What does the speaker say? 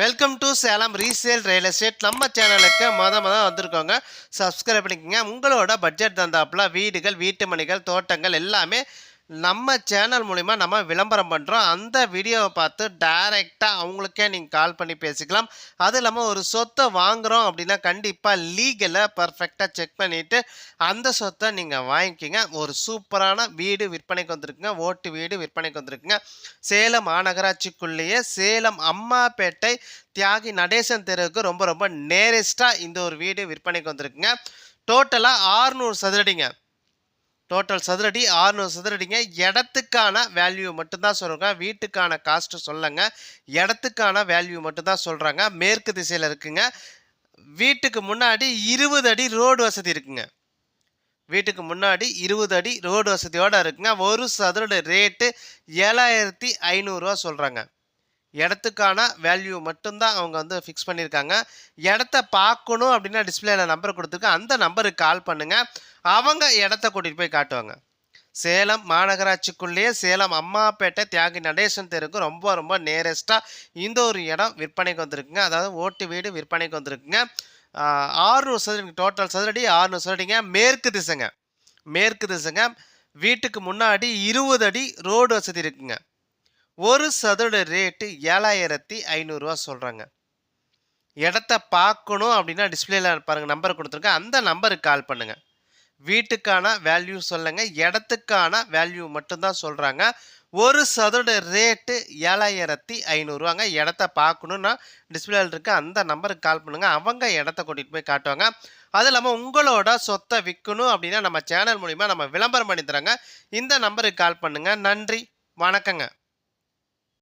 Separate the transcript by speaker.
Speaker 1: Welcome to Salem resale real estate நம்ம சேனலுக்கு மொத மொதல் வந்திருக்கோங்க சப்ஸ்கிரைப் பண்ணிக்கோங்க. உங்களோட பட்ஜெட் தந்தாப்புல வீடுகள் வீட்டு மனைகள் தோட்டங்கள் எல்லாமே நம்ம சேனல் மூலிமா நம்ம விளம்பரம் பண்ணுறோம் அந்த வீடியோவை பார்த்து டைரெக்டாக அவங்களுக்கே நீங்கள் கால் பண்ணி பேசிக்கலாம். அதுவும் இல்லாமல் ஒரு சொத்தை வாங்குகிறோம் அப்படின்னா கண்டிப்பாக லீகலை பர்ஃபெக்டாக செக் பண்ணிவிட்டு அந்த சொத்தை நீங்கள் வாங்கிக்கிங்க. ஒரு சூப்பரான வீடு விற்பனைக்கு வந்திருக்குங்க. ஓட்டு வீடு விற்பனைக்கு வந்திருக்குங்க. சேலம் மாநகராட்சிக்குள்ளேயே சேலம் அம்மாப்பேட்டை தியாகி நடேசன் தெருவுக்கு ரொம்ப ரொம்ப நேரஸ்ட்டாக இந்த ஒரு வீடு விற்பனைக்கு வந்திருக்குங்க. டோட்டலாக ஆறுநூறு சதுரடிங்க. டோட்டல் சதுரடி ஆறுநூறு சதுரடிங்க. இடத்துக்கான வேல்யூ மட்டும்தான் சொல்கிறாங்க வீட்டுக்கான காஸ்ட்டு சொல்லுங்க. இடத்துக்கான வேல்யூ மட்டும்தான் சொல்கிறாங்க மேற்கு திசையில் இருக்குங்க. வீட்டுக்கு முன்னாடி இருபது அடி ரோடு வசதி இருக்குங்க. வீட்டுக்கு முன்னாடி இருபது அடி ரோடு வசதியோடு இருக்குங்க. ஒரு சதுரடி ரேட்டு ஏழாயிரத்தி ஐநூறுரூவா சொல்கிறாங்க இடத்துக்கான வேல்யூ மட்டும்தான் அவங்க வந்து ஃபிக்ஸ் பண்ணியிருக்காங்க. இடத்த பார்க்கணும் அப்படின்னா டிஸ்பிளேல நம்பர் கொடுத்துருக்கு அந்த நம்பருக்கு கால் பண்ணுங்கள் அவங்க இடத்த கூட்டிகிட்டு போய் காட்டுவாங்க. சேலம் மாநகராட்சிக்குள்ளேயே சேலம் அம்மாப்பேட்டை தியாகி நடேசன் தெருக்கு ரொம்ப ரொம்ப நேரஸ்ட்டாக இந்த ஒரு இடம் விற்பனைக்கு வந்திருக்குங்க. அதாவது ஓட்டு வீடு விற்பனைக்கு வந்திருக்குங்க. ஆறுநூறு சதுரடி டோட்டல் சதுரடி ஆறுநூறு சதுரடிங்க. மேற்கு திசைங்க. மேற்கு திசைங்க. வீட்டுக்கு முன்னாடி இருபது அடி ரோடு வசதி இருக்குங்க. ஒரு சதுர ரேட்டு ஏழாயிரத்தி ஐநூறுரூவா சொல்கிறாங்க இடத்த பார்க்கணும் அப்படின்னா டிஸ்பிளேல பாருங்கள் நம்பர் கொடுத்துருக்கேன். அந்த நம்பருக்கு கால் பண்ணுங்கள் வீட்டுக்கான வேல்யூ சொல்லுங்கள் இடத்துக்கான வேல்யூ மட்டும்தான் சொல்கிறாங்க ஒரு சதுர ரேட்டு ஏழாயிரத்தி ஐநூறுவாங்க. இடத்த பார்க்கணுன்னா டிஸ்பிளேல இருக்க அந்த நம்பருக்கு கால் பண்ணுங்கள் அவங்க இடத்த கூட்டிகிட்டு போய் காட்டுவாங்க. அது இல்லாமல் உங்களோட சொத்தை விற்கணும் அப்படின்னா நம்ம சேனல் மூலிமா நம்ம விளம்பரம் பண்ணி தராங்க இந்த நம்பருக்கு கால் பண்ணுங்கள் நன்றி. வணக்கங்க.